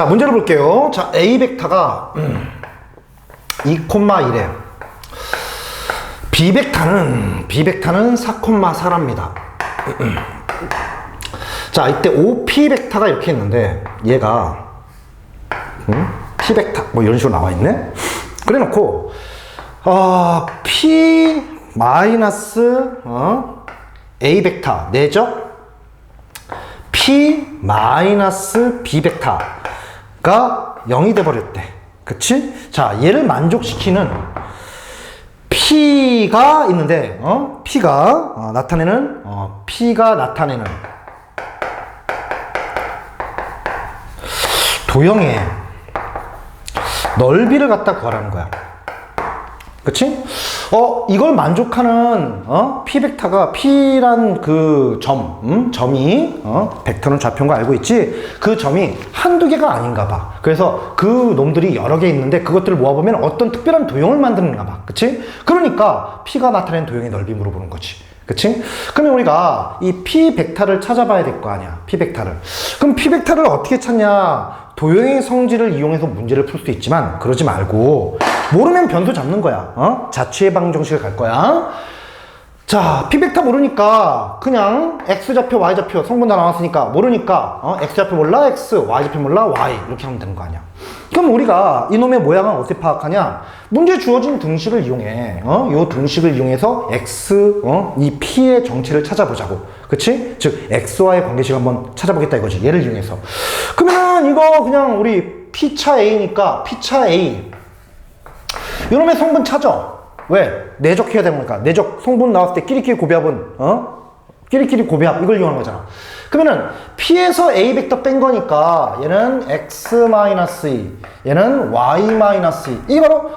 자, 문제를 볼게요. 자, A 벡터가 음, 2,1에 B 벡터는 B 벡터는 4,4입니다. 자, 이때 OP 벡터가 이렇게 있는데 얘가 음? P 벡터 뭐 이런 식으로 나와 있네. 그래 놓고 어, P 마이너스 어? A 벡터 내적 P 마이너스 B 벡터 가 0이 돼 버렸대. 그치? 자, 얘를 만족시키는 P가 있는데, 어? P가 어, 나타내는, 어, P가 나타내는 도형의 넓이를 갖다 구하라는 거야. 그치? 어, 이걸 만족하는, 어, P 벡터가 P란 그 점, 음? 점이, 어, 벡터는 좌표인 거 알고 있지? 그 점이 한두 개가 아닌가 봐. 그래서 그 놈들이 여러 개 있는데 그것들을 모아보면 어떤 특별한 도형을 만드는가 봐. 그치? 그러니까 P가 나타낸 도형의 넓이 물어보는 거지. 그치? 그러면 우리가 이 P 벡터를 찾아봐야 될 거 아니야. P 벡터를. 그럼 P 벡터를 어떻게 찾냐? 도형의 성질을 이용해서 문제를 풀 수 있지만 그러지 말고 모르면 변수 잡는 거야. 어? 자취의 방정식을 갈 거야. 자, P 벡터 모르니까 그냥 X 좌표, Y 좌표 성분 다 나왔으니까 모르니까 어? X 좌표 몰라 X, Y 좌표 몰라 Y 이렇게 하면 되는 거 아니야. 그럼 우리가 이놈의 모양을 어떻게 파악하냐? 문제 주어진 등식을 이용해. 어? 요 등식을 이용해서 X, 어? 이 P의 정체를 찾아보자고. 그치? 즉, X와의 관계식 한번 찾아보겠다 이거지. 얘를 이용해서. 그러면 이거 그냥 우리 P차 A니까 P차 A. 이놈의 성분 찾아. 왜? 내적해야 되는 거니까. 내적 성분 나왔을 때 끼리끼리 고비합은, 어? 끼리끼리 고비합. 이걸 이용하는 거잖아. 그러면은, P에서 A 벡터 뺀 거니까, 얘는 X-2, 얘는 Y-2. 이게 바로,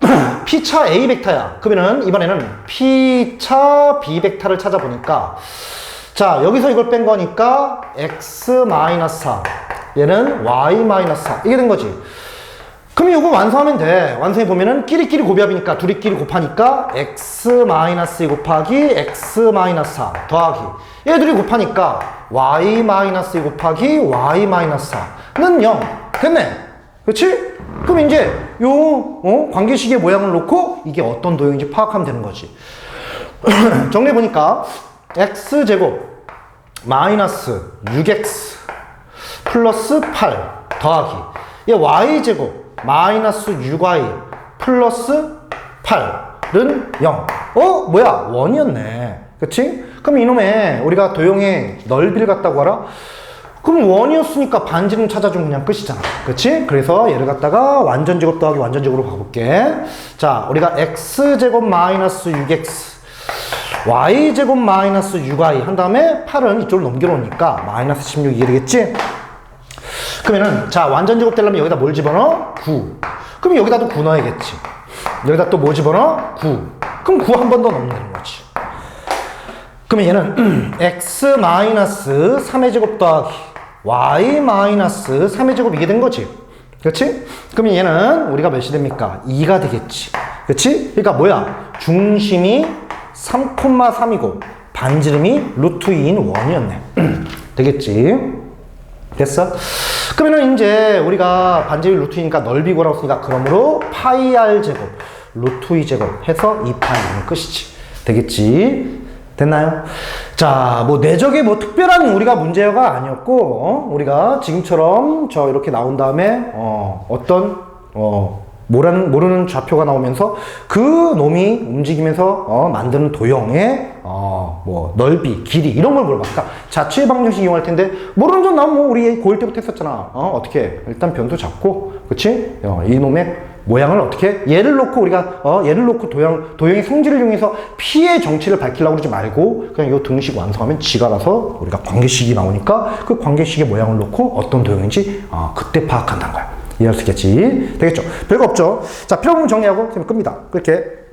P차 A 벡터야. 그러면은, 이번에는 P차 B 벡터를 찾아보니까, 자, 여기서 이걸 뺀 거니까, X-4. 얘는 Y-4. 이게 된 거지. 그럼 이거 완성하면 돼. 완성해 보면은 끼리끼리 고비합이니까 둘이끼리 곱하니까 x-2 곱하기 x-4 더하기 얘들이 곱하니까 y-2 곱하기 y-4는 0 됐네. 그렇지? 그럼 이제 요 어? 관계식의 모양을 놓고 이게 어떤 도형인지 파악하면 되는 거지. 정리해 보니까 x제곱 마이너스 6x 플러스 8 더하기 얘 y제곱 마이너스 6y 플러스 8은 0. 어? 뭐야? 원이었네. 그치? 그럼 이놈의 우리가 도형의 넓이를 갖다고 하라? 그럼 원이었으니까 반지름 찾아주면 그냥 끝이잖아. 그치? 그래서 얘를 갖다가 완전제곱 더하기 완전제곱으로 가볼게. 자, 우리가 x제곱 마이너스 6x y제곱 마이너스 6y 한 다음에 8은 이쪽으로 넘겨놓으니까 마이너스 16 이게 되겠지? 그러면은 자 완전 제곱 되려면 여기다 뭘 집어넣어? 9 그럼 여기다도 9 넣어야겠지 여기다 또 뭐 집어넣어? 9 그럼 9 한 번 더 넣으면 되는 거지 그러면 얘는 x 마이너스 3의 제곱 더하기 y 마이너스 3의 제곱 이게 된 거지 그렇지? 그러면 얘는 우리가 몇이 됩니까? 2가 되겠지 그렇지? 그러니까 뭐야? 중심이 3,3이고 반지름이 루트 2인 1이었네 되겠지? 됐어? 그러면 이제 우리가 반지름 루트이니까 넓이 구라고 쓰니까 그러므로 파이 r 제곱 루트 2 제곱 해서 2파이는 끝이지 되겠지? 됐나요? 자, 뭐 내적에 뭐 특별한 우리가 문제가 아니었고 어? 우리가 지금처럼 저 이렇게 나온 다음에 어, 어떤 어, 모르는, 모르는 좌표가 나오면서 그 놈이 움직이면서 어, 만드는 도형의 어, 뭐 넓이, 길이 이런 걸 물어봐. 그러니까 자취의 방정식 이용할 텐데 모르는 점 나면 뭐 우리 고1 때부터 했었잖아. 어, 어떻게 일단 변수 잡고 그치? 어, 이 놈의 모양을 어떻게 얘를 놓고 우리가 어, 얘를 놓고 도형 도형의 성질을 이용해서 피의 정체를 밝히려고 그러지 말고 그냥 이 등식 완성하면 지가 알아서 우리가 관계식이 나오니까 그 관계식의 모양을 놓고 어떤 도형인지 어, 그때 파악한다는 거야. 이해할 수 있겠지? 되겠죠? 별거 없죠? 자, 필요 부분 정리하고 끕니다. 그렇게